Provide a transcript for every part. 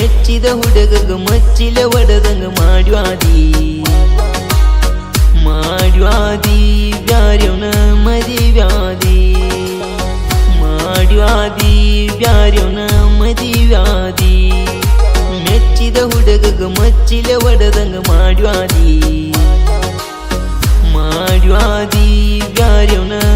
ಮೆಚ್ಚಿದ ಹುಡುಗಗ ಮಚ್ಚಿಲ ಒಡದಂಗ ಮಾಡ್ವಾದಿ. ಮಾಡ್ವಾದಿ, ಬ್ಯಾರ್ಯವನ ಮದಿವ್ಯಾದಿ. ಮಾಡ್ವಾದಿ, ಬ್ಯಾರ್ಯವನ ಮದಿವ್ಯಾದಿ. ಮೆಚ್ಚಿದ ಹುಡುಗಗ ಮಚ್ಚಿಲ ಒಡದಂಗ ಮಾಡ್ವಾದಿ. ಮಾಡ್ವಾದಿ, ಬ್ಯಾರ್ಯವನ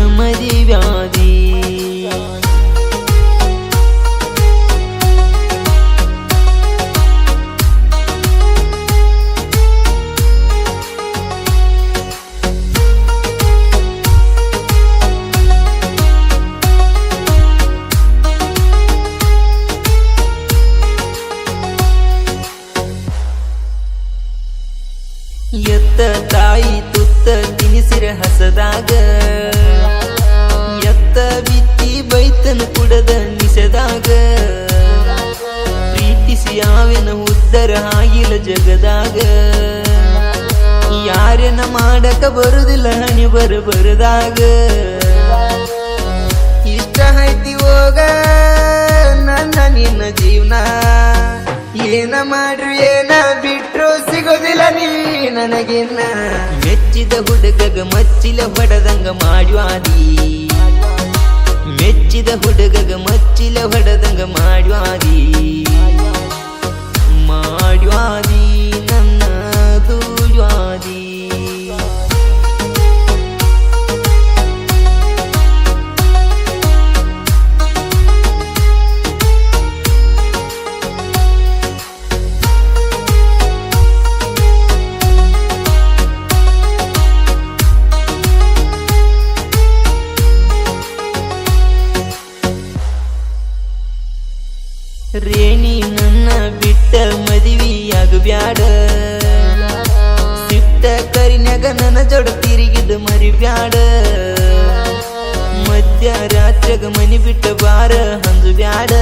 ಎತ್ತ ತಾಯಿ ತುತ್ತ ತಿನಿಸಿರ ಹಸದಾಗ. ಎತ್ತ ಬಿತ್ತಿ ಬೈತನ ಕುಡದ ನಿಸದಾಗ ಪ್ರೀತಿಸಿ ಯಾವೆನ ಉದ್ದರ ಆಗಿಲ್ಲ ಜಗದಾಗ. ಯಾರೆನ ಮಾಡಕ ಬರುದಿಲ್ಲ ಹಣಿ ಬರ ಬರದಾಗ. ಇಷ್ಟ ಐತಿ ಹೋಗ ನನ್ನ ನಿನ್ನ ಜೀವನ. ಏನ ಮಾಡ್ರಿ, ಏನ ನನಗಿನ್ನ? ಮೆಚ್ಚಿದ ಹುಡುಗಗ ಮಚ್ಚಿಲ ಹೊಡೆದಂಗ ಮಾಡುವಾದಿ. ಮೆಚ್ಚಿದ ಹುಡುಗಗ ಮಚ್ಚಿಲ ಹೊಡೆದಂಗ ಮಾಡುವಾದಿ. ಮಾಡ್ಯಾದಿ ಬ್ಯಾಡ ಸಿಟ್ಟ ಕರಿನ್ಯಾಗ ನನ್ನ ಜೋಡ ತಿರುಗಿದ ಮರಿ ಬ್ಯಾಡ ಮಧ್ಯರಾತ್ರಿಗ ಮನಿ ಬಿಟ್ಟ ಬಾರ ಹಂದು ಬ್ಯಾಡ.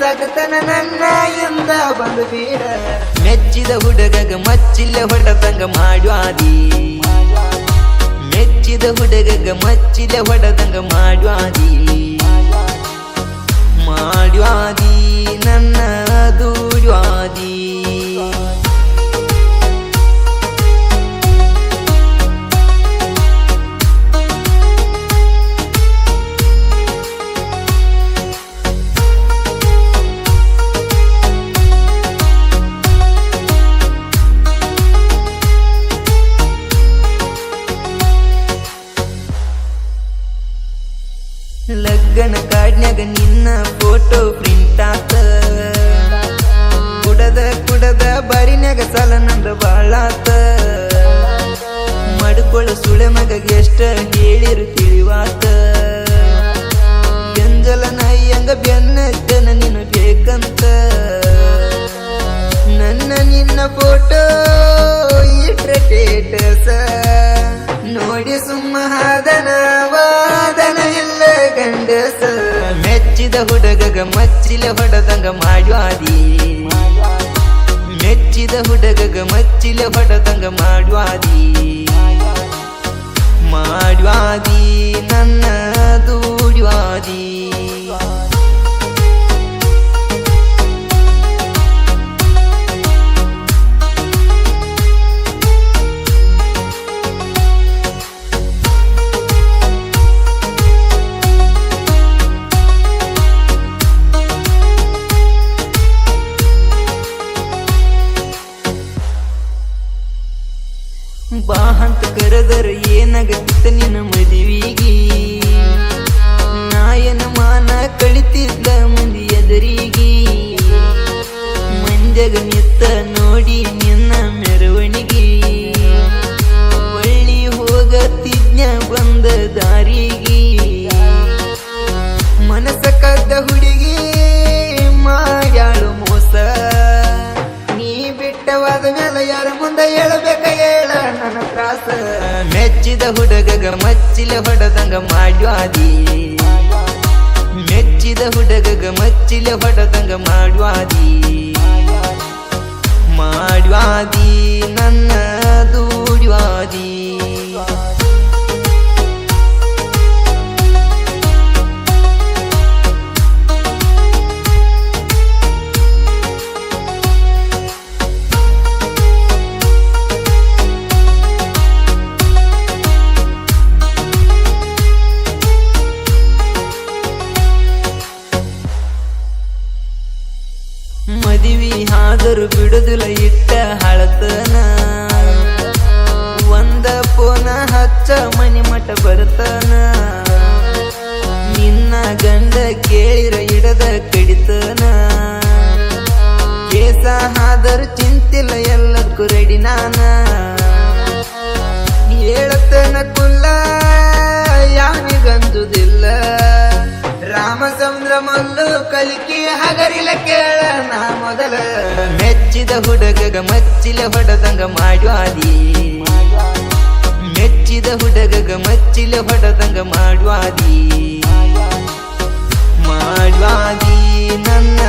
ಸಗತನ ನನ್ನ ಎಂದ ಬಂದು ಬೀಡ ಮೆಚ್ಚಿದ ಹುಡುಗಗ ಮಚ್ಚಿಲ್ಲ ಹೊಡೆದಂಗ ಮಾಡ್ಯಾದಿ ಮೆಚ್ಚಿದ ಹುಡುಗಗ ಮಚ್ಚಿಲ್ಲ ಹೊಡೆದಂಗ ಲಗ್ಗನ ಕಾಡ್ನ್ಯಾಗ ನಿನ್ನ ಫೋಟೋ ಪ್ರಿಂಟ್ ಆತ. ಕುಡದ ಕುಡದ ಬಾರಿನ್ಯಾಗ ಸಾಲ ನಂದ ಬಾಳಾತ. ಮಡ್ಕೊಳ ಸುಳೆ ಮಗ ಎಷ್ಟ ಹೇಳಿರು ತಿಳಿವಾತ. ಎಂಜಲ ನಯ್ಯಂಗ ಬೆನ್ನ ನೀನು ಬೇಕಂತ. ನನ್ನ ನಿನ್ನ ಫೋಟೋ ಇಟ್ರ ಸ ನೋಡಿ ಸುಮ್ಮ ಹಾದನ. ಹುಡುಗಗ ಮಚ್ಚಿಲ ಹೊಡೆದಂಗ ಮಾಡುವಾದಿ. ಮೆಚ್ಚಿದ ಹುಡುಗಗ ಮಚ್ಚಿಲ ಹೊಡೆದಂಗ ಮಾಡುವಾದಿ. ಮಾಡುವಾದಿ ನನ್ನ ದೂಡ್ಯಾದಿ ಏನಾಗತ್ತ ಬಿಟ್ಟವಾದ ಮೇಲೆ ಯಾರ ಮುಂದೆ ಹೇಳಬೇಕ ಹೇಳ. ನನ್ನ ತ್ರಾಸ. ಮೆಚ್ಚಿದ ಹುಡುಗಗ ಮಚ್ಚಿಲ ಹೊಡೆದಂಗ ಮಾಡ್ವಾದಿ. ಮೆಚ್ಚಿದ ಹುಡುಗಗ ಮಚ್ಚಿಲ ಹೊಡೆದಂಗ ಮಾಡ್ಯಾದಿ ಹಾದರು ಬಿಡುದಿಲ್ಲ ಇಟ್ಟ ಹಳತನ. ಒಂದ ಪೋನ ಹಚ್ಚ ಮನಿ ಮಠ ಬರ್ತನ. ನಿನ್ನ ಗಂಡ ಕೇಳಿರ ಇಡದ ಕಡಿತನ. ಕೇಸ ಆದರೂ ಚಿಂತಿಲ್ಲ ಎಲ್ಲಕ್ಕೂ ರೆಡಿ ನಾನ. ಹೇಳತನ ಕುಲ್ಲ, ಯಾನಿಗಂದುದಿಲ್ಲ. ರಾಮಚಂದ್ರ ಮಲ್ಲು ಕಲಿಕೆ ಹಗರಿಲ ಕೇಳ, ನಾ ಮೊದಲ ಮೆಚ್ಚಿದ ಹುಡುಗಗ ಮಚ್ಚಿಲ ಹೊಡೆದಂಗ ಮಾಡುವಾದಿ. ಮೆಚ್ಚಿದ ಹುಡುಗಗ ಮಚ್ಚಿಲ ಹೊಡೆದಂಗ ಮಾಡುವಾದಿ. ಮಾಡುವಾದಿ ನನ್ನ